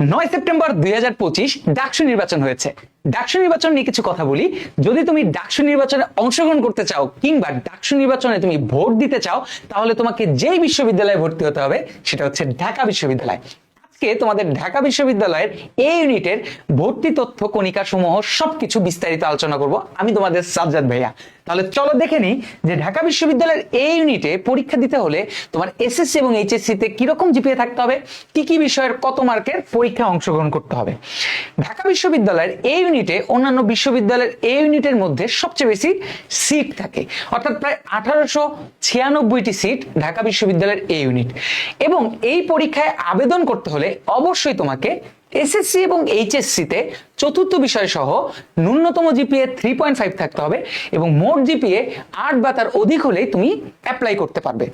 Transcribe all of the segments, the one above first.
নয় সেপ্টেম্বর দুই হাজার পঁচিশ ডাকসু নির্বাচন হয়েছে। ডাকসু নির্বাচন নিয়ে কিছু কথা বলি। যদি তুমি ডাকসু নির্বাচনে অংশগ্রহণ করতে চাও কিংবা ডাকসু নির্বাচনে তুমি ভোট দিতে চাও, তাহলে তোমাকে যেই বিশ্ববিদ্যালয়ে ভর্তি হতে হবে সেটা হচ্ছে ঢাকা বিশ্ববিদ্যালয়। আজকে তোমাদের ঢাকা বিশ্ববিদ্যালয়ের এই ইউনিটের ভর্তি তথ্য কণিকা সমূহ সবকিছু বিস্তারিত আলোচনা করব। আমি তোমাদের সাজ্জাদ ভাইয়া। তাহলে চলো দেখে নিই যে ঢাকা বিশ্ববিদ্যালয়ের এই ইউনিটে পরীক্ষা দিতে হলে তোমার এসএসসি এবং এইচএসসি তে কীরকম জিপিএ থাকতে হবে? কি কি বিষয়ের কত মার্কের পরীক্ষায় অংশগ্রহণ করতে হবে? ঢাকা বিশ্ববিদ্যালয়ের এই ইউনিটে অন্যান্য বিশ্ববিদ্যালয়ের এই ইউনিটের মধ্যে সবচেয়ে বেশি সিট থাকে। অর্থাৎ প্রায় আঠারোশো ছিয়ানব্বইটি সিট ঢাকা বিশ্ববিদ্যালয়ের এই ইউনিট এবং এই পরীক্ষায় আবেদন করতে হলে অবশ্যই তোমাকে এসএসসি এবং এইচএসসি তে চতুর্থ বিষয় সহ ন্যূনতম জিপিএ থ্রি পয়েন্ট ফাইভ থাকতে হবে এবং মোট জিপিএ আট বা তার অধিক হলেই তুমি অ্যাপ্লাই করতে পারবে।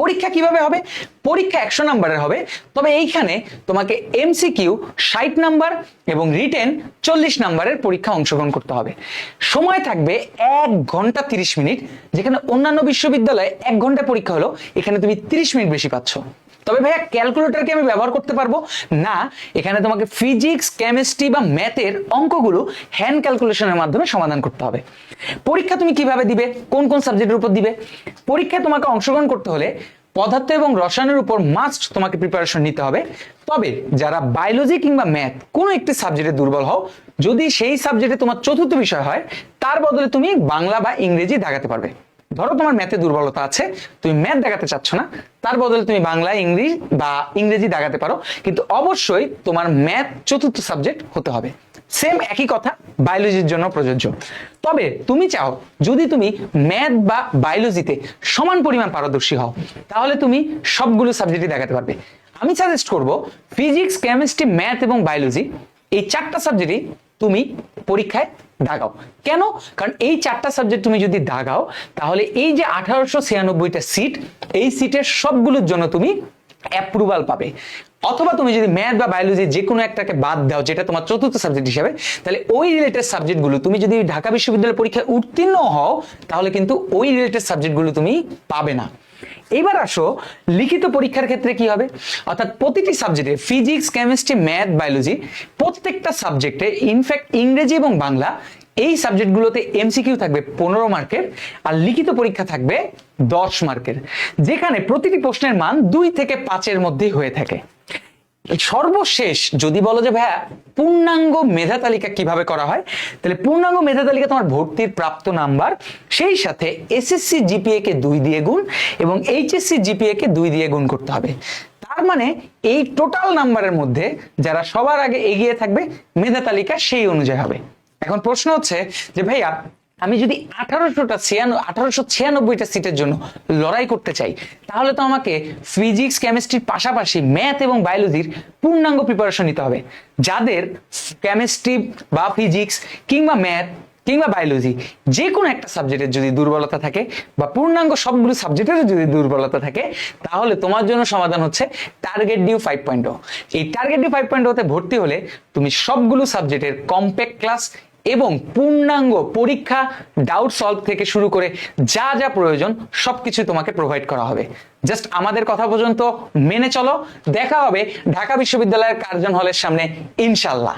পরীক্ষা কীভাবে হবে? পরীক্ষা একশো নাম্বারের হবে। তবে এইখানে তোমাকে এমসিকিউ ষাট নাম্বার এবং রিটেন চল্লিশ নাম্বারের পরীক্ষা অংশগ্রহণ করতে হবে। সময় থাকবে এক ঘণ্টা তিরিশ মিনিট, যেখানে অন্যান্য বিশ্ববিদ্যালয়ে এক ঘণ্টা পরীক্ষা হলো, এখানে তুমি তিরিশ মিনিট বেশি পাচ্ছ। তবে ভাইয়া ক্যালকুলেটর কি আমি ব্যবহার করতে পারব? না, এখানে তোমাকে ফিজিক্স কেমিস্ট্রি বা ম্যাথের অঙ্কগুলো হ্যান্ড ক্যালকুলেশনের মাধ্যমে সমাধান করতে হবে। পরীক্ষা তুমি কীভাবে দিবে? কোন কোন সাবজেক্টের উপর দিবে? পরীক্ষায় তোমাকে অংশগ্রহণ করতে হলে পদার্থ এবং রসায়নের উপর মাস্ট তোমাকে প্রিপারেশন নিতে হবে। তবে যারা বায়োলজি কিংবা ম্যাথ কোনো একটি সাবজেক্টে দুর্বল হও, যদি সেই সাবজেক্টে তোমার চতুর্থ বিষয় হয়, তার বদলে তুমি বাংলা বা ইংরেজি দেখাতে পারবে। ধরো তোমার ম্যাথে দুর্বলতা আছে, তুমি ম্যাথ দেখাতে চাচ্ছ না, তার বদলে তুমি বাংলা, ইংলিশ বা ইংরেজি দেখাতে পারো, কিন্তু অবশ্যই তোমার ম্যাথ চতুর্থ সাবজেক্ট হতে হবে। সেম একই কথা বায়োলজির জন্য প্রযোজ্য। তবে তুমি চাও, যদি তুমি ম্যাথ বা বায়োলজিতে সমান পরিমাণ পারদর্শী হও, তাহলে তুমি সবগুলো সাবজেক্টই দেখাতে পারবে। আমি সাজেস্ট করব ফিজিক্স কেমিস্ট্রি ম্যাথ এবং বায়োলজি এই চারটা সাবজেক্টই তুমি পরীক্ষায় দাগাও। কেন? কারণ এই চারটা সাবজেক্ট তুমি যদি দাগাও, তাহলে এই যে আঠারোশো ছিয়ানব্বইটা সিট এই সিটের সবগুলোর জন্য তুমি অ্যাপ্রুভাল পাবে। অথবা তুমি যদি ম্যাথ বা বায়োলজি যে কোনো একটাকে বাদ দাও, যেটা তোমার চতুর্থ সাবজেক্ট হিসাবে, তাহলে ওই রিলেটেড সাবজেক্টগুলো তুমি যদি ঢাকা বিশ্ববিদ্যালয় পরীক্ষায় উত্তীর্ণ হও, তাহলে কিন্তু ওই রিলেটেড সাবজেক্টগুলো তুমি পাবে না। এবার আসো, লিখিত পরীক্ষার ক্ষেত্রে কি হবে? অর্থাৎ প্রতিটি সাবজেক্টে ফিজিক্স কেমিস্ট্রি ম্যাথ বায়োলজি প্রত্যেকটা সাবজেক্টে ইনফ্যাক্ট ইংরেজি এবং বাংলা, এই সাবজেক্টগুলোতে এমসিকিউ থাকবে পনেরো মার্কের, আর লিখিত পরীক্ষা থাকবে দশ মার্কের। যেখানে প্রতিটি প্রশ্নের মান দুই থেকে পাঁচের মধ্যেই হয়ে থাকে। সর্বশেষ যদি বলো যে ভাইয়া পূর্ণাঙ্গ মেধা তালিকা কীভাবে করা হয়, তাহলে পূর্ণাঙ্গ মেধা তালিকা তোমার ভর্তির প্রাপ্ত নাম্বার, সেই সাথে এসএসসি জিপিএ কে দুই দিয়ে গুণ এবং এইচএসসি জিপিএ কে দুই দিয়ে গুণ করতে হবে। তার মানে এই টোটাল নাম্বারের মধ্যে যারা সবার আগে এগিয়ে থাকবে, মেধা তালিকা সেই অনুযায়ী হবে। এখন প্রশ্ন হচ্ছে যে ভাইয়া আমি যদি আঠারোশোটা ছিয়ান আঠারোশো ছিয়ানব্বইটা সিটের জন্য লড়াই করতে চাই, তাহলে তো আমাকে ফিজিক্স কেমিস্ট্রির পাশাপাশি ম্যাথ এবং বায়োলজির পূর্ণাঙ্গ প্রিপারেশন নিতে হবে। যাদের কেমিস্ট্রি বা ফিজিক্স কিংবা ম্যাথ কিংবা বায়োলজি যে কোনো একটা সাবজেক্টের যদি দুর্বলতা থাকে বা পূর্ণাঙ্গ সবগুলো সাবজেক্টের যদি দুর্বলতা থাকে, তাহলে তোমার জন্য সমাধান হচ্ছে টার্গেট ডিউ ফাইভ পয়েন্ট এই টার্গেট ডিউ ফাইভ পয়েন্ট ভর্তি হলে তুমি সবগুলো সাবজেক্টের কম্প্যাক্ট ক্লাস এবং পূর্ণাঙ্গ পরীক্ষা ডাউট সলভ থেকে শুরু করে যা যা প্রয়োজন সবকিছু তোমাকে প্রোভাইড করা হবে। জাস্ট আমাদের কথা পর্যন্ত মেনে চলো। দেখা হবে ঢাকা বিশ্ববিদ্যালয়ের কার্জন হলের সামনে, ইনশাল্লাহ।